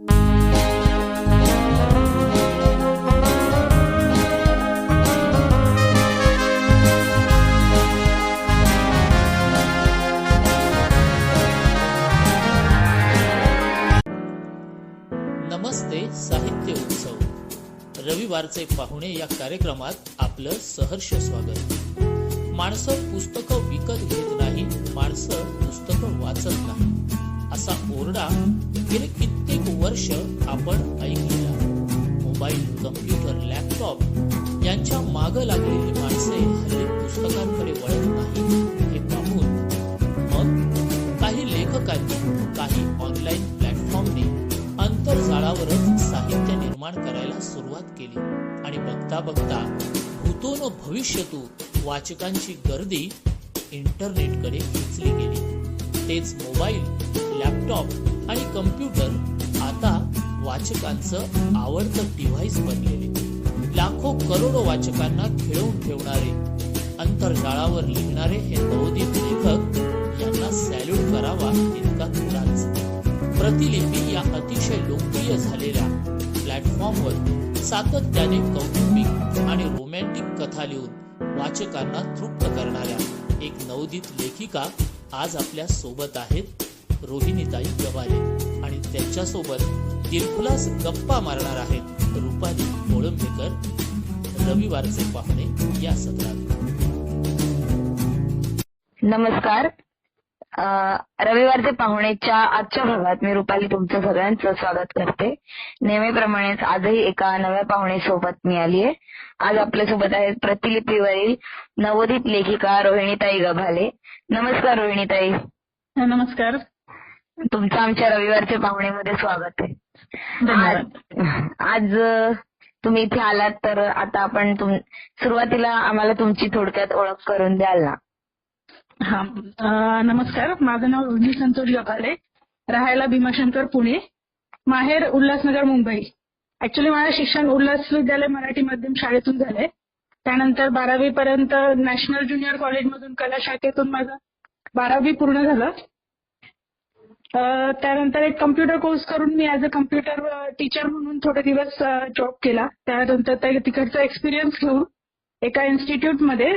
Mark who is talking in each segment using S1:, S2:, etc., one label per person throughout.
S1: नमस्ते साहित्य उत्सव. रविवारचे पाहुणे या कार्यक्रमात आपलं सहर्ष स्वागत. माणसं पुस्तकं विकत घेत नाही माणसं पुस्तकं वाचत नाही असा ओरडा गेले कित्येक वर्ष आपण ऐकलेला मोबाईल कम्प्युटर लॅपटॉप यांच्या माग लागलेली माणसे हल्ली पुस्तकांकडे वळत नाही हे पाहून मग काही लेखकांनी काही ऑनलाईन प्लॅटफॉर्मने आंतरजाळावरच साहित्य निर्माण करायला सुरुवात केली. आणि बघता बघता भूतोन न भविष्यतू वाचकांची गर्दी इंटरनेटकडे खेचली गेली. तेच मोबाईल लॅपटॉप आणि कम्प्युटर वाचकांचं आवडतं डिव्हाइस बनलेले. लाखो करोडो वाचकांना खिळवून ठेवणारे अंतर्जाळावर लिहिणारे हे नवोदित लेखक यांना सॅल्यूट करावा इतका तुलाच प्रतिलिपी या अतिशय लोकप्रिय झालेल्या प्लॅटफॉर्मवर सातत्याने कौटुंबिक आणि रोमॅन्टिक कथा लिहून वाचकांना तृप्त करणाऱ्या एक नवोदित लेखिका आज आपल्यासोबत आहेत. रोहिणीताई गवारे आणि त्यांच्यासोबत दिलखुलास गप्पा मारणार आहेत. रुपाली कोळंबेकर रविवारचे पाहुणे या सत्रात.
S2: नमस्कार. अं, रविवारचे पाहुणेच्या आजच्या भागात मी रुपाली तुमचं सगळ्यांचं स्वागत करते. नेहमीप्रमाणेच आजही एका नव्या पाहुणे सोबत मी आली आहे. आज आपल्यासोबत आहेत प्रतिलिपीवरील नवोदित लेखिका रोहिणीताई गभाले. नमस्कार रोहिणीताई.
S3: नमस्कार.
S2: तुमचं आमच्या रविवारच्या पाहुणेमध्ये स्वागत आहे.
S3: धन्यवाद.
S2: आज आज तुम्ही इथे आलात तर आता आपण तुम सुरुवातीला आम्हाला तुमची थोडक्यात ओळख करून द्याल ना?
S3: हा अं, नमस्कार. माझं नाव रोहिणी संतोष गभाले राहायला भीमाशंकर पुणे. माहेर उल्हासनगर मुंबई. ऍक्च्युली माझं शिक्षण उल्हास विद्यालय मराठी माध्यम शाळेतून झालंय. त्यानंतर बारावी पर्यंत नॅशनल ज्युनियर कॉलेजमधून कला शाखेतून माझं बारावी पूर्ण झालं. त्यानंतर एक कम्प्युटर कोर्स करून मी ऍज अ कम्प्युटर टीचर म्हणून थोडे दिवस जॉब केला. त्यानंतर तिकडचा एक्सपिरियन्स घेऊन एका इन्स्टिट्यूटमध्ये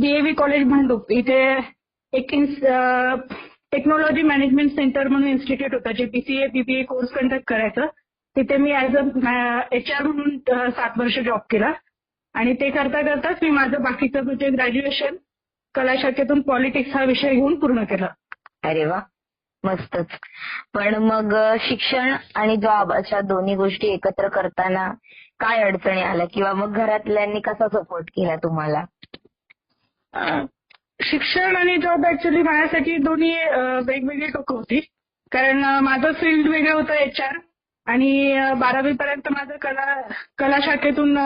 S3: डीएव्ही कॉलेज भांडूप इथे एक टेक्नॉलॉजी मॅनेजमेंट सेंटर म्हणून इन्स्टिट्यूट होतं जे बीसीए बीबीए कोर्स कंडक्ट करायचं. तिथे मी ऍज अ एच आर म्हणून सात वर्ष जॉब केला. आणि ते करता करताच मी माझं बाकीचं म्हणजे ग्रॅज्युएशन कला शाखेतून पॉलिटिक्स हा विषय घेऊन पूर्ण केला.
S2: अरे वा. मस्तच पण मग शिक्षण आणि जॉब अशा दोन्ही गोष्टी एकत्र करताना काय अडचणी आल्या? किंवा मग घरातल्यांनी कसा सपोर्ट केला तुम्हाला?
S3: शिक्षण आणि जॉब ऍक्च्युली माझ्यासाठी दोन्ही वेगवेगळी टोकं होती. कारण माझं फील्ड वेगळं होतं एचआर आणि बारावी पर्यंत माझं कला कला शाखेतून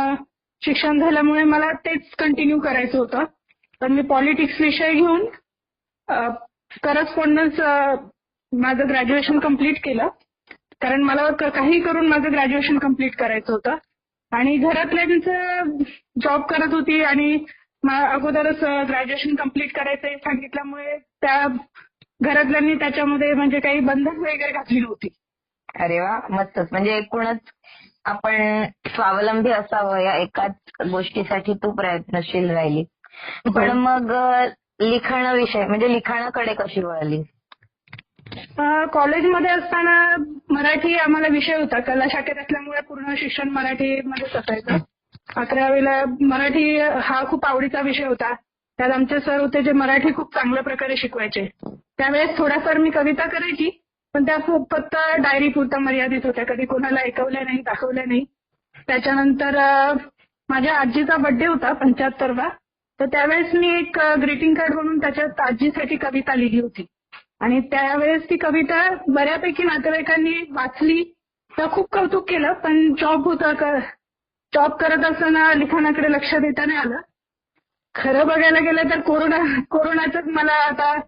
S3: शिक्षण झाल्यामुळे मला तेच कंटिन्यू करायचं होतं. पण मी पॉलिटिक्स विषय घेऊन करस्पॉन्डन्स माझं ग्रॅज्युएशन कंप्लीट केलं. कारण मला काही करून माझं ग्रॅज्युएशन कंप्लीट करायचं होतं. आणि घरातल्यांचं जॉब करत होती आणि अगोदरच ग्रॅज्युएशन कंप्लीट करायचं सांगितल्यामुळे त्या घरातल्यांनी त्याच्यामध्ये म्हणजे काही बंधन वगैरे घातली नव्हती.
S2: अरे वा मस्तच. म्हणजे एकूणच आपण स्वावलंबी असावं या एकाच गोष्टीसाठी तू प्रयत्नशील राहिली. पण
S3: हो.
S2: मग अ, लिखाण विषय म्हणजे लिखाणाकडे कशी वळली
S3: कॉलेजमध्ये असताना मराठी आम्हाला विषय होता. कला शाखेत असल्यामुळे पूर्ण शिक्षण मराठीमध्येच असायचं. अकरावीला मराठी हा खूप आवडीचा विषय होता. त्यात आमचे सर होते जे मराठी खूप चांगल्या प्रकारे शिकवायचे. त्यावेळेस थोडाफार मी कविता करायची पण त्या खूप फक्त डायरी पुरता मर्यादित होत्या. कधी कोणाला ऐकवल्या नाही दाखवल्या नाही. त्याच्यानंतर माझ्या आजीचा बर्थडे होता पंच्याहत्तरवा. तर त्यावेळेस मी एक ग्रीटिंग कार्ड म्हणून त्याच्यात आजीसाठी कविता लिहिली होती. आणि त्यावेळेस ती कविता बऱ्यापैकी नातेवाईकांनी वाचली. तर खूप कौतुक केलं पण जॉब होता जॉब करत असताना लिखाणाकडे लक्ष देता नाही आलं. खरं बघायला गेलं तर कोरोना कोरोनाच मला आता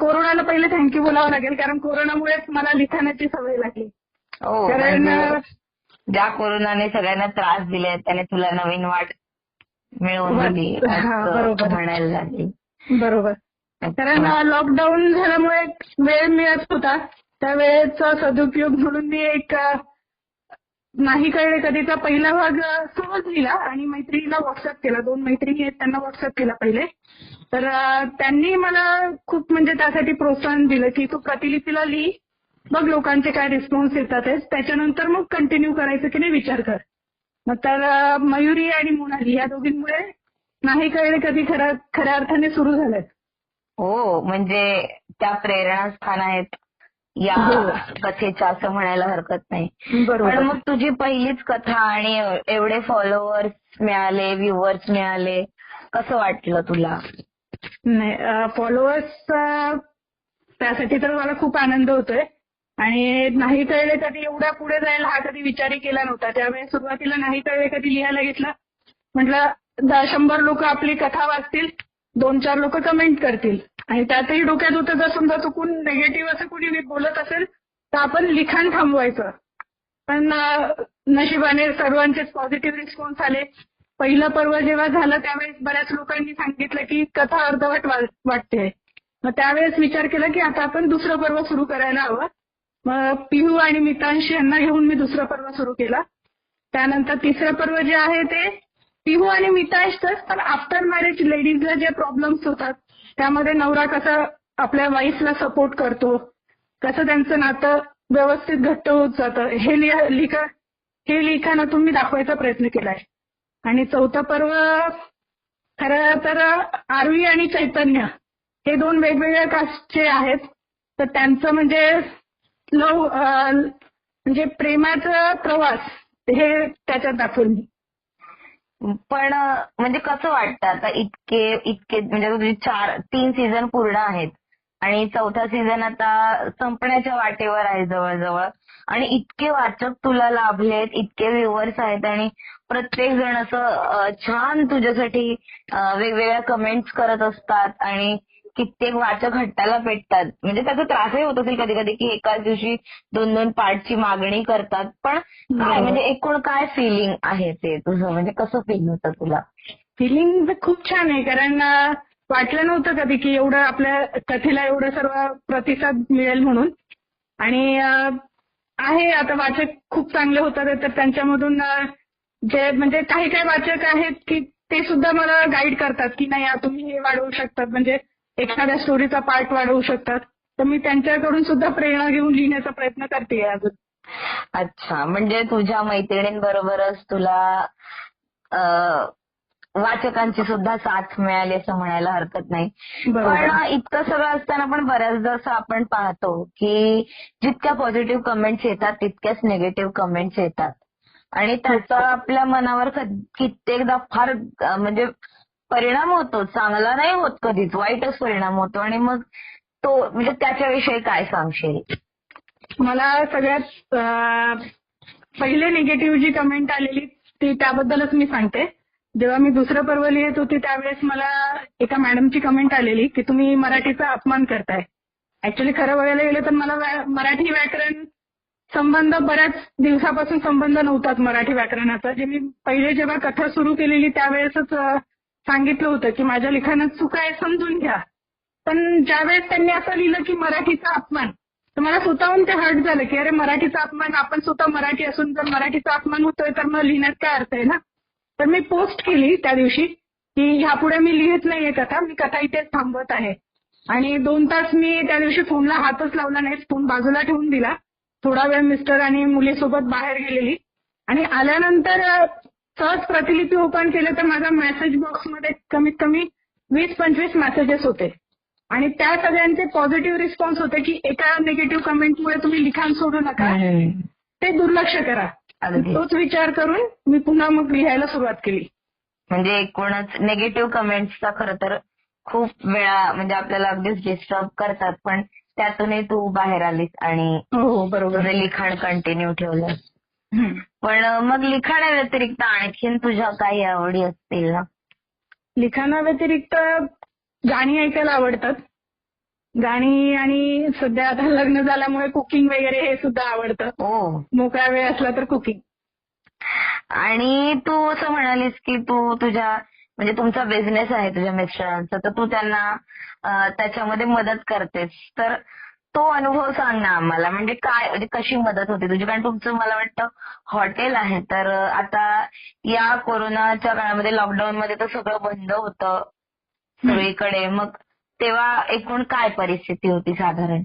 S3: कोरोनाला पहिले थँक्यू बोलावं लागेल कारण कोरोनामुळेच मला लिखाणाची सवय लागली.
S2: हो
S3: कारण
S2: ज्या कोरोनाने सगळ्यांना त्रास दिले त्याने तुला नवीन वाट मिळवून दिली. म्हणायला लागली.
S3: बरोबर. कारण लॉकडाऊन झाल्यामुळे वेळ मिळत होता त्यावेळेचा सदुपयोग म्हणून मी एक नाही कळले कधीचा पहिला भाग सहज लिहिला आणि मैत्रिणीला व्हॉट्सअप केला. दोन मैत्रिणी आहेत त्यांना व्हॉट्सअप केला पहिले. तर त्यांनी मला खूप म्हणजे त्यासाठी प्रोत्साहन दिलं की तू प्रतिलिपीला लिही. बघ लोकांचे काय रिस्पॉन्स येतात त्याच्यानंतर मग कंटिन्यू करायचं की नाही विचार कर. मग तर मयुरी आणि मोनाली या दोघींमुळे नाही कळले कधी खऱ्या खऱ्या अर्थाने सुरू झालंय.
S2: हो म्हणजे त्या प्रेरणास्थान आहेत. या
S3: हो.
S2: कथेच्या असं म्हणायला हरकत नाही. पण
S3: बरोबर
S2: मग तुझी पहिलीच कथा आणि एवढे फॉलोअर्स मिळाले व्ह्युअर्स मिळाले कसं वाटलं तुला?
S3: नाही फॉलोअर्स त्यासाठी तर मला खूप आनंद होतोय. आणि नाही कळले कधी एवढ्या पुढे जाईल हा कधी विचारही केला नव्हता. त्यावेळी सुरुवातीला नाही कळले कधी लिहायला घेतलं. म्हटलं शंभर लोक आपली कथा वाचतील. दोन चार लोक कमेंट करतील. आणि त्यातही डोक्यात होतं जर समजा चुकून निगेटिव्ह असं कुणी बोलत असेल तर आपण लिखाण थांबवायचं. पण नशिबाने सर्वांचेच पॉझिटिव्ह रिस्पॉन्स आले. पहिलं पर्व जेव्हा झालं त्यावेळेस बऱ्याच लोकांनी सांगितलं की कथा अर्धवट वाटते. मग त्यावेळेस विचार केला की आता आपण दुसरं पर्व सुरू करायला हवं. मग पिहू आणि मितांश यांना घेऊन मी दुसरं पर्व सुरू केला. त्यानंतर तिसरं पर्व जे आहे ते पिहू आणि मितांशच पण आफ्टर मॅरेज लेडीजला जे प्रॉब्लेम्स होतात त्यामध्ये नवरा कसा आपल्या वाईफला सपोर्ट करतो कसं त्यांचं नातं व्यवस्थित घट्ट होत जातं हे लिखा हे लिखाणातून मी दाखवायचा प्रयत्न केलाय. आणि चौथा पर्व खरं तर आरवी आणि चैतन्य हे दोन वेगवेगळ्या कास्टचे आहेत. तर त्यांचं म्हणजे लव म्हणजे प्रेमाचा प्रवास हे त्याच्यात दाखवून मी
S2: पण म्हणजे कसं वाटतं आता इतके इतके म्हणजे तुझे चार तीन सीझन पूर्ण आहेत आणि चौथा सीझन आता संपण्याच्या वाटेवर आहे जवळजवळ आणि इतके वाचक तुला लाभलेत इतके व्ह्युअर्स आहेत आणि प्रत्येक जण असं छान तुझ्यासाठी वेगवेगळ्या कमेंट्स करत असतात आणि कित्येक वाचक हट्टाला पेटतात. म्हणजे त्याचा त्रासही होत असेल कधी कधी की एकाच दिवशी दोन दोन पार्टची मागणी करतात. पण काय. म्हणजे एकूण काय फिलिंग आहे ते तुझं? म्हणजे कसं फील होतं तुला?
S3: फिलिंग खूप छान आहे. कारण वाटलं नव्हतं कधी की एवढं आपल्या कथेला एवढं सर्व प्रतिसाद मिळेल म्हणून. आणि आहे आता वाचक खूप चांगले होतात. तर त्यांच्यामधून जे म्हणजे काही काही वाचक आहेत की ते सुद्धा मला गाईड करतात की नाही तुम्ही हे वाढवू शकतात. म्हणजे एखाद्या स्टोरीचा पार्ट वाढवू शकतात. तर मी त्यांच्याकडून सुद्धा प्रेरणा घेऊन लिहिण्याचा प्रयत्न करते अजून.
S2: अच्छा. म्हणजे तुझ्या मैत्रिणींबरोबरच तुला वाचकांची सुद्धा साथ मिळाली असं म्हणायला हरकत नाही. पण इतकं सगळं असताना पण बऱ्याचदा असं आपण पाहतो की जितक्या पॉझिटिव्ह कमेंट्स येतात तितक्याच निगेटिव्ह कमेंट्स येतात. आणि त्याचा आपल्या मनावर कित्येकदा फार म्हणजे परिणाम होतो चांगला नाही होत कधीच वाईटच परिणाम होतो. आणि मग तो म्हणजे त्याच्याविषयी काय सांगशील?
S3: मला सगळ्यात पहिले निगेटिव्ह जी कमेंट आलेली ती त्याबद्दलच मी सांगते. जेव्हा मी दुसरं पर्व लिहित होती त्यावेळेस मला एका मॅडमची कमेंट आलेली की तुम्ही मराठीचा अपमान करताय. ऍक्च्युली खरं बघायला गेलं तर मला मराठी व्याकरण संबंध बऱ्याच दिवसापासून संबंध नव्हताच मराठी व्याकरणाचा. जे मी पहिले जेव्हा कथा सुरू केलेली त्यावेळेसच सांगितलं होतं की माझ्या लिखाणात चुका आहे समजून घ्या. पण ज्यावेळेस त्यांनी असं लिहिलं की मराठीचा अपमान तर मला स्वतःहून ते हर्ट झालं की अरे मराठीचा अपमान आपण स्वतः मराठी असून जर मराठीचा अपमान होतोय तर मग लिहिण्यात काय अर्थ आहे ना? तर मी पोस्ट केली त्या दिवशी की ह्यापुढे मी लिहित नाहीये कथा मी कथा इथेच थांबवत आहे. आणि दोन तास मी त्या दिवशी फोनला हातच लावला नाही फोन बाजूला ठेवून दिला. थोडा वेळ मिस्टर आणि मुलीसोबत बाहेर गेलेली. आणि आल्यानंतर सहज प्रतिलिपी ओपन केलं तर माझ्या मेसेज बॉक्समध्ये कमीत कमी वीस पंचवीस मेसेजेस होते. आणि त्या सगळ्यांचे पॉझिटिव्ह रिस्पॉन्स होते की एका निगेटिव्ह कमेंटमुळे तुम्ही लिखाण सोडू नका. ते दुर्लक्ष करा. तोच विचार करून मी पुन्हा मग लिहायला सुरुवात केली.
S2: म्हणजे एकूणच निगेटिव्ह कमेंट्सचा खरं तर खूप वेळा म्हणजे आपल्याला अगदीच डिस्टर्ब करतात पण त्यातूनही तू बाहेर आलीस आणि
S3: हो हो
S2: लिखाण कंटिन्यू ठेवलं. पण मग लिखाणाव्यतिरिक्त आणखीन तुझ्या काही आवडी असतील ना?
S3: लिखाणाव्यतिरिक्त गाणी ऐकायला आवडतात. गाणी आणि सध्या आता लग्न झाल्यामुळे कुकिंग वगैरे हे सुद्धा आवडतं.
S2: हो.
S3: मोकळा वेळ असला तर कुकिंग.
S2: आणि तू असं म्हणालीस की तू तुझ्या म्हणजे तुमचा बिझनेस आहे तुझ्या मिस्टरांचा तर तू त्यांना त्याच्यामध्ये मदत करतेस. तर तो अनुभव सांग ना आम्हाला. म्हणजे काय म्हणजे कशी मदत होते तुझी? कारण तुमचं मला वाटतं हॉटेल आहे. तर आता या कोरोनाच्या काळामध्ये लॉकडाऊन मध्ये तर सगळं बंद होतं सगळीकडे. मग तेव्हा एकूण काय परिस्थिती होती साधारण?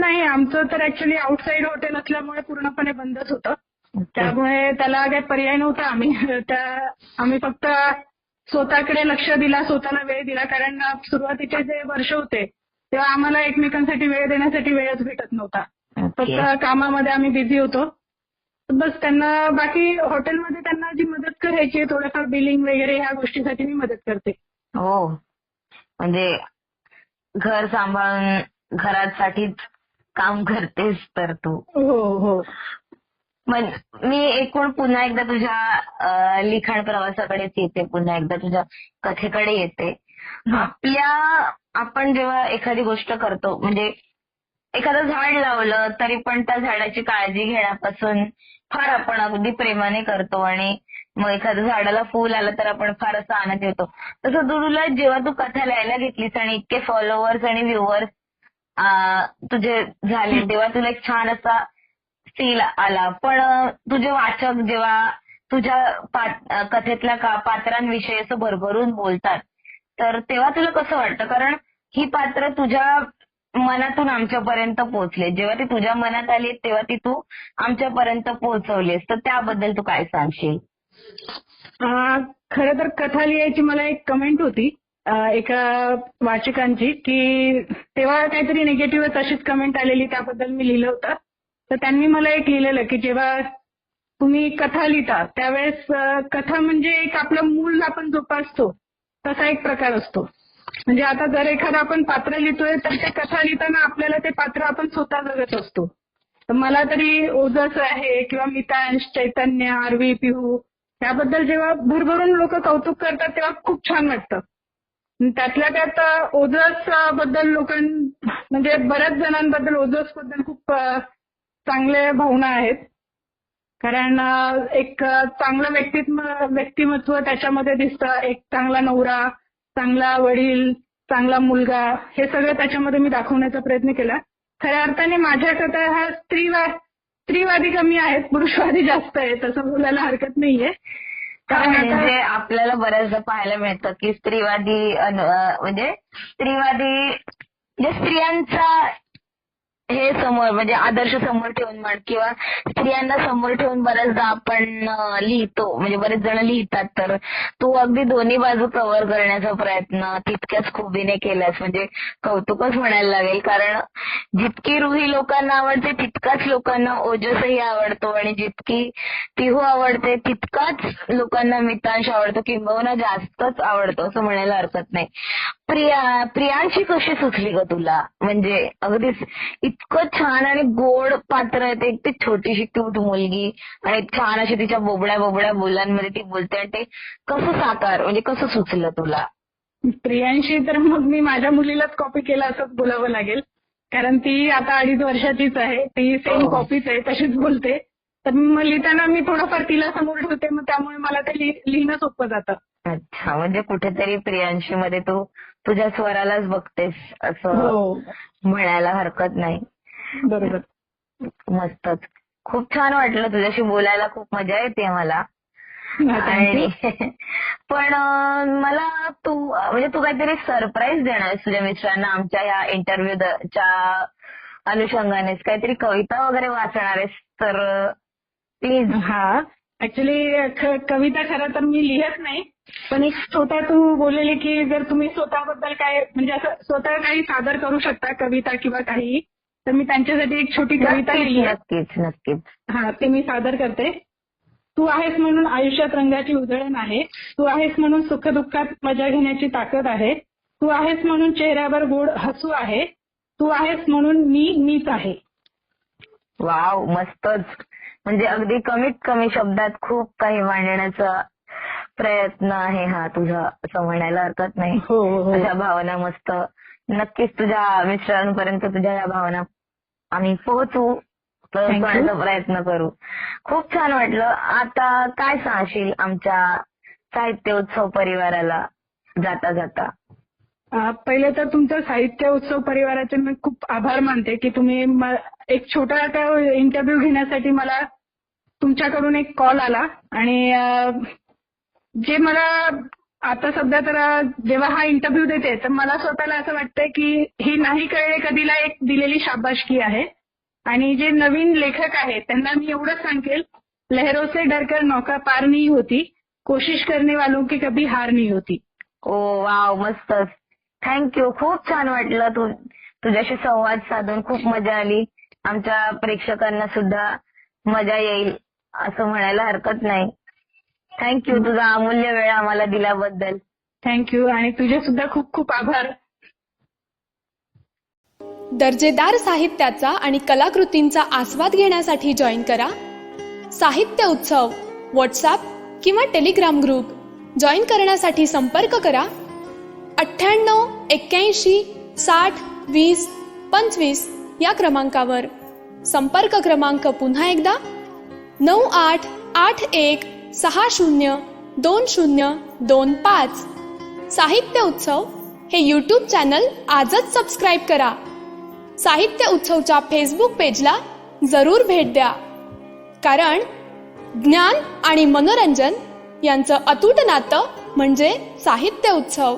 S3: नाही आमचं तर ऍक्च्युली आउटसाईड हॉटेल असल्यामुळे पूर्णपणे बंदच होतं. त्यामुळे त्याला काही पर्याय नव्हता. आम्ही त्या आम्ही फक्त स्वतःकडे लक्ष दिला स्वतःला वेळ दिला. कारण सुरुवातीचे जे वर्ष होते तेव्हा आम्हाला एकमेकांसाठी वेळ देण्यासाठी वेळच भेटत नव्हता. फक्त कामामध्ये आम्ही बिझी होतो. बस त्यांना बाकी हॉटेलमध्ये त्यांना जी मदत करायची थोडंफार बिलिंग वगैरे ह्या गोष्टीसाठी मी मदत करते.
S2: हो. म्हणजे घर सांभाळून घरासाठीच काम करतेस तर तू.
S3: हो हो.
S2: मी एकूण पुन्हा एकदा तुझ्या लिखाण प्रवासाकडेच येते. पुन्हा एकदा तुझ्या कथेकडे येते. आपल्या आपण जेव्हा एखादी गोष्ट करतो म्हणजे एखादं झाड लावलं तरी पण त्या झाडाची काळजी घेण्यापासून फार आपण अगदी प्रेमाने करतो आणि मग एखाद्या झाडाला फुल आलं तर आपण फार असा आनंद येतो तसं तुला जेव्हा तू कथा लिहायला घेतलीस आणि इतके फॉलोअर्स आणि व्ह्युअर्स तुझे झाले तेव्हा तुला एक छान असा फील आला. पण तुझे वाचक जेव्हा तुझ्या कथेतल्या का पात्रांविषयी असं भरभरून बोलतात तर तेव्हा तुला कसं वाटतं? कारण ही पात्र तुझ्या मनातून आमच्यापर्यंत पोहोचले जेव्हा ती तुझ्या मनात आली तेव्हा ती तू आमच्यापर्यंत पोहोचवलीस तर त्याबद्दल तू काय सांगशील?
S3: खर तर कथा लिहायची मला एक कमेंट होती एका वाचकांची की तेव्हा काहीतरी निगेटिव्ह तशीच कमेंट आलेली त्याबद्दल मी लिहिलं होतं. तर त्यांनी मला एक लिहिलेलं की जेव्हा तुम्ही कथा लिहिता त्यावेळेस कथा म्हणजे एक आपलं मूल आपण जोपासतो. तसा एक प्रकार असतो. म्हणजे आता जर एखादं आपण पात्र लिहितोय तर त्या कथा लिहिताना आपल्याला ते पात्र आपण स्वतः जगत असतो. तर मला तरी ओजस आहे किंवा मितांश चैतन्य आरवी पिहू त्याबद्दल जेव्हा भरभरून लोक कौतुक करतात तेव्हा खूप छान वाटतं. त्यातल्या त्यात ओजसबद्दल लोकां म्हणजे बऱ्याच जणांबद्दल ओजसबद्दल खूप चांगल्या भावना आहेत. कारण एक चांगलं व्यक्तित्व व्यक्तिमत्व त्याच्यामध्ये दिसतं. एक चांगला नवरा चांगला वडील चांगला मुलगा हे सगळं त्याच्यामध्ये मी दाखवण्याचा प्रयत्न केला. खऱ्या अर्थाने माझ्या कथा ह्या स्त्रीवा स्त्रीवादी कमी आहेत पुरुषवादी जास्त आहे तसं बोलायला हरकत नाहीये. कारण
S2: म्हणजे आपल्याला बऱ्याचदा पाहायला मिळतं की स्त्रीवादी म्हणजे स्त्रीवादी म्हणजे स्त्रियांचा हे समोर म्हणजे आदर्श समोर ठेवून म्हण किंवा स्त्रियांना समोर ठेवून बऱ्याचदा आपण लिहितो. म्हणजे बरेच जण लिहितात तर तू अगदी दोन्ही बाजू कव्हर करण्याचा प्रयत्न तितक्याच खुबीने केलास म्हणजे कौतुकच म्हणायला लागेल. कारण जितकी रुही लोकांना आवडते तितकाच लोकांना ओजसही आवडतो. आणि जितकी तिहू आवडते तितकाच लोकांना मितांश आवडतो किंबहुना जास्तच आवडतो असं म्हणायला हरकत नाही. प्रिया प्रियांशी कशी सुचली ग तुला? म्हणजे अगदीच इतकं छान आणि गोड पात्र आहे ते ती छोटीशी क्यूट मुलगी आणि छान अशी तिच्या बोबड्या बोबड्या बोलांमध्ये ती बोलते आणि ते कसं साकार म्हणजे कसं सुचलं तुला?
S3: प्रियांशी तर मग मी माझ्या मुलीलाच कॉपी केलं असंच बोलावं लागेल. कारण ती आता अडीच वर्षाचीच आहे ती सेम
S2: हो.
S3: कॉपीच आहे तशीच बोलते. तर मग लिहिताना मी थोडंफार तिला समोर ठेवते मग त्यामुळे मला ते लिह- लिहिणं सोपं जातं.
S2: अच्छा म्हणजे कुठेतरी प्रियांशी मध्ये तू तुझ्या स्वरालाच बघतेस असं
S3: हो.
S2: म्हणायला हरकत नाही.
S3: बरोबर.
S2: मस्तच. खूप छान वाटलं तुझ्याशी बोलायला खूप मजा येते मला. आणि पण मला तू म्हणजे तू काहीतरी सरप्राईज देणार आहेस तुझ्या मिस्टरांना आमच्या या इंटरव्ह्यूच्या अनुषंगानेच. काहीतरी कविता वगैरे वाचणार आहेस तर प्लीज
S3: हा. ऍक्च्युली कविता खरं तर मी लिहत नाही पण एक छोटा तू बोललेली की जर तुम्ही स्वतःबद्दल काय म्हणजे असं स्वतः काही सादर करू शकता कविता किंवा काही तर मी त्यांच्यासाठी एक छोटी कविता लिहिली
S2: नक्कीच नक्कीच.
S3: हा ते मी सादर करते. तू आहेस म्हणून आयुष्यात रंगाची उधळण आहे. तू आहेस म्हणून सुखदुःखात मजा घेण्याची ताकद आहे. तू आहेस म्हणून चेहऱ्यावर गोड हसू आहे. तू आहेस म्हणून मी मीच आहे.
S2: वाव मस्तच. म्हणजे अगदी कमीत कमी शब्दात खूप काही मांडण्याचा प्रयत्न आहे हा तुझा असं म्हणायला हरकत नाही.
S3: हो हो
S2: तुझ्या भावना मस्त. नक्कीच तुझ्या मिस्टरांपर्यंत तुझ्या या भावना आम्ही पोहोचू. पोहोचवण्याचा प्रयत्न करू. खूप छान वाटलं. आता काय सांगशील आमच्या साहित्य उत्सव परिवाराला जाता जाता?
S3: पहिले तर तुमचं साहित्य उत्सव परिवाराचे मी खूप आभार मानते की तुम्ही एक छोटा इंटरव्ह्यू घेण्यासाठी मला तुमच्याकडून एक कॉल आला आणि जे मला आता सध्या तर जेव्हा हा इंटरव्ह्यू देते तर मला स्वतःला असं वाटतंय की ही नाही कळले कधीला एक दिलेली शाबाशकी आहे. आणि जे नवीन लेखक आहेत त्यांना मी एवढंच सांगेल लहरो से डरकर नौका पार नाही होती. कोशिश करने वालों की कभी हार नाही होती.
S2: ओ वाव मस्तच थँक्यू खूप छान वाटलं तू तुझ्याशी संवाद साधून खूप मजा आली. आमच्या प्रेक्षकांना सुद्धा मजा येईल. असं म्हणायला हरकत नाही. थँक्यू तुझा अमूल्य वेळ आम्हाला दिल्याबद्दल.
S3: थँक्यू आणि तुझे सुद्धा खूप खूप आभार.
S4: दर्जेदार साहित्याचा आणि कलाकृतींचा आस्वाद घेण्यासाठी जॉईन करा. साहित्य उत्सव व्हॉट्सॲप किंवा टेलिग्राम ग्रुप जॉईन करण्यासाठी संपर्क करा. अठ्ठ्याण्णव एक्क्याऐंशी साठ वीस पंचवीस या क्रमांकावर. संपर्क क्रमांक पुन्हा एकदा. नऊ आठ आठ एक सहा शून्य दोन शून्य दोन पाच. साहित्य उत्सव हे यूट्यूब चॅनल आजच सबस्क्राईब करा. साहित्य उत्सवच्या फेसबुक पेजला जरूर भेट द्या. कारण ज्ञान आणि मनोरंजन यांचं अतूट नातं म्हणजे साहित्य उत्सव.